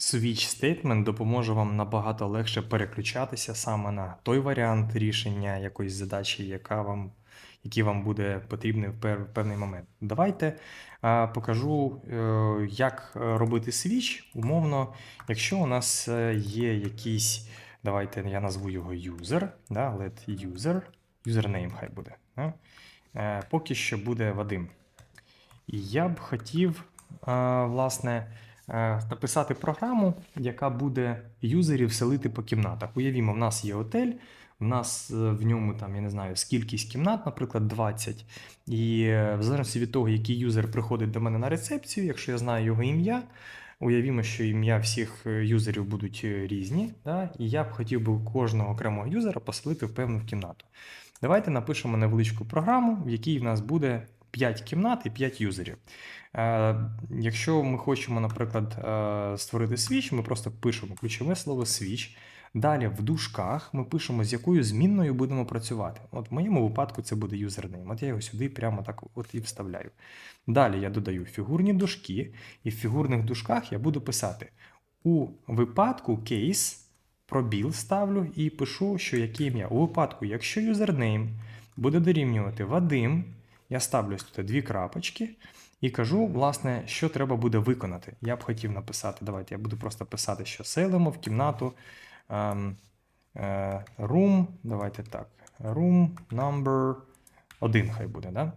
Switch Statement допоможе вам набагато легше переключатися саме на той варіант рішення якоїсь задачі, яка вам, який вам буде потрібний в певний момент. Давайте а, покажу, е, як робити switch. Умовно, якщо у нас е, є якийсь, давайте я назву його user, да, let user, username хай буде. Да? Е, Поки що буде Вадим. І я б хотів, е, власне, написати програму, яка буде юзерів селити по кімнатах. Уявімо, в нас є готель, в нас е, в ньому там, я не знаю, скількись кімнат, наприклад, 20. І е, в залежності від того, який юзер приходить до мене на рецепцію, якщо я знаю його ім'я, уявімо, що ім'я всіх е, юзерів будуть е, різні, да? і я б хотів би кожного окремого юзера поселити в певну кімнату. Давайте напишемо невеличку програму, в якій в нас буде 5 кімнат і 5 юзерів. Е, якщо ми хочемо, наприклад, е, створити свіч, ми просто пишемо ключове слово свіч. Далі в дужках ми пишемо, з якою змінною будемо працювати. От в моєму випадку це буде юзернейм. От я його сюди прямо так от і вставляю. Далі я додаю фігурні дужки, і в фігурних дужках я буду писати у випадку кейс пробіл ставлю і пишу, що яке ім'я. У випадку, якщо юзернейм буде дорівнювати Вадим, я ставлю тут дві крапочки і кажу, власне, що треба буде виконати. Я б хотів написати, давайте я буду просто писати, що селимо в кімнату ем, е, room, давайте так, room number 1 хай буде. Да?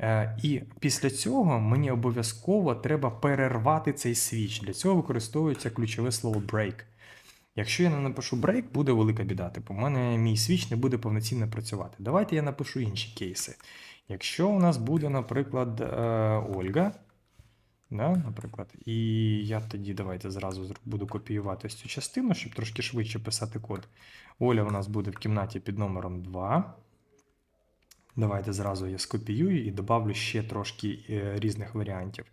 Е, І після цього мені обов'язково треба перервати цей свіч. Для цього використовується ключове слово break. Якщо я не напишу break, буде велика біда. Типу, у мене мій свіч не буде повноцінно працювати. Давайте я напишу інші кейси. Якщо у нас буде, наприклад, е, Ольга, да, наприклад, і я тоді давайте зразу буду копіювати цю частину, щоб трошки швидше писати код. Оля у нас буде в кімнаті під номером 2. Давайте зразу я скопіюю і добавлю ще трошки е, різних варіантів.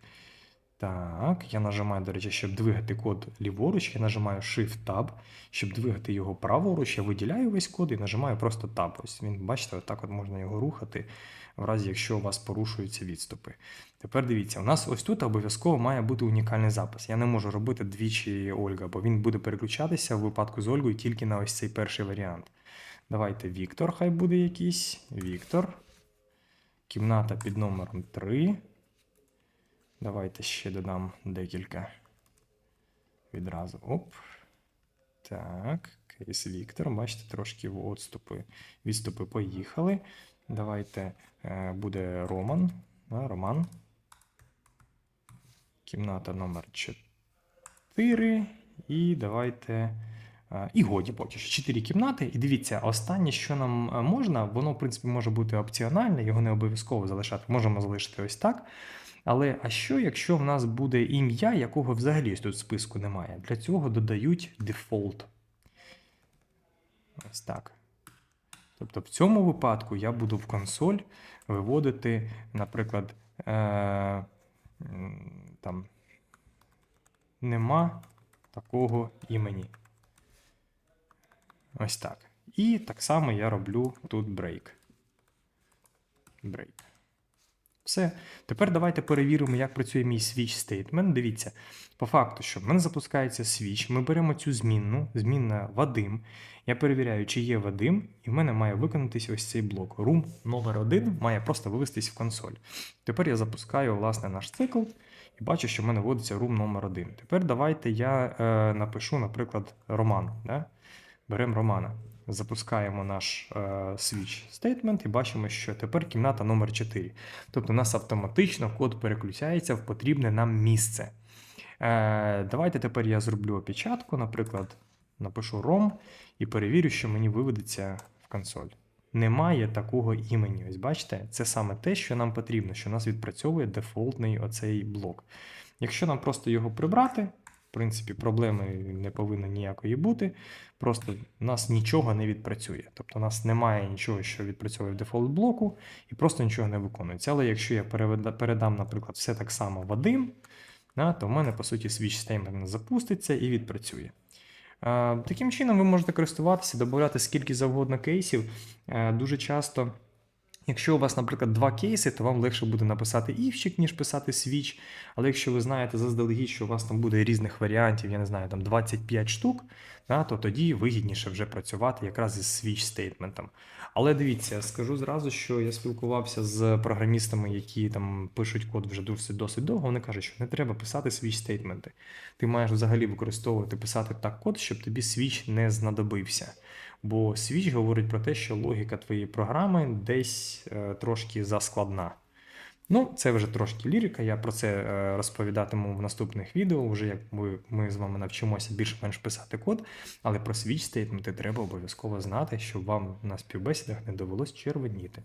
Так, я нажимаю, до речі, щоб двигати код ліворуч, я нажимаю Shift-Tab. Щоб двигати його праворуч, я виділяю весь код і нажимаю просто Tab. Ось він, бачите, отак от можна його рухати, в разі якщо у вас порушуються відступи. Тепер дивіться, у нас ось тут обов'язково має бути унікальний запис. Я не можу робити двічі Ольга, бо він буде переключатися в випадку з Ольгою тільки на ось цей перший варіант. Давайте Віктор, хай буде якийсь. Віктор. Кімната під номером 3. Давайте ще додам декілька. Відразу. Оп. Так, кейс Віктор. Бачите, трошки в отступи. Відступи поїхали. Давайте е, буде Роман. Роман. Кімната номер 4. І давайте. е, І годі поки що. Чотири кімнати. І дивіться, останнє, що нам е, можна, воно, в принципі, може бути опціональне, його не обов'язково залишати. Можемо залишити ось так. Але а що, якщо в нас буде ім'я, якого взагалі тут в списку немає? Для цього додають default. Ось так. Тобто в цьому випадку я буду в консоль виводити, наприклад, е- там нема такого імені. Ось так. І так само я роблю тут break. Break. Все. Тепер давайте перевіримо, як працює мій switch statement. Дивіться, по факту, що в мене запускається switch, ми беремо цю змінну, змінна Вадим. Я перевіряю, чи є Вадим, і в мене має виконатись ось цей блок. Room номер 1 має просто вивестись в консоль. Тепер я запускаю власне наш цикл і бачу, що в мене вводиться room номер 1 Тепер давайте я е, напишу, наприклад, Роман. Да? Беремо Романа. Запускаємо наш е, switch statement і бачимо, що тепер кімната номер 4. Тобто у нас автоматично код переключається в потрібне нам місце. Е, давайте тепер я зроблю опечатку, наприклад, напишу ROM і перевірю, що мені виведеться в консоль. Немає такого імені. Ось бачите, це саме те, що нам потрібно, що нас відпрацьовує дефолтний оцей блок. Якщо нам просто його прибрати, в принципі, проблеми не повинно ніякої бути. Просто нас нічого не відпрацює. Тобто у нас немає нічого, що відпрацьовує в дефолт блоку, і просто нічого не виконується. Але якщо я передам, наприклад, все так само Вадим, да, то в мене, по суті, switch statement запуститься і відпрацює. Таким чином, ви можете користуватися, додати скільки завгодно кейсів. Е, Дуже часто Якщо у вас, наприклад, два кейси, то вам легше буде написати івчик, ніж писати свіч. Але якщо ви знаєте заздалегідь, що у вас там буде різних варіантів, я не знаю, там 25 штук, да, то тоді вигідніше вже працювати якраз із свіч стейтментом. Але дивіться, скажу зразу, що я спілкувався з програмістами, які там пишуть код вже досить досить довго. Вони кажуть, що не треба писати свіч стейтменти. Ти маєш взагалі використовувати писати так код, щоб тобі свіч не знадобився. Бо свіч говорить про те, що логіка твоєї програми десь е, трошки заскладна. Ну, це вже трошки лірика. Я про це е, розповідатиму в наступних відео, вже як ми, ми з вами навчимося більш-менш писати код. Але про свіч стейтменти треба обов'язково знати, щоб вам на співбесідах не довелось червоніти.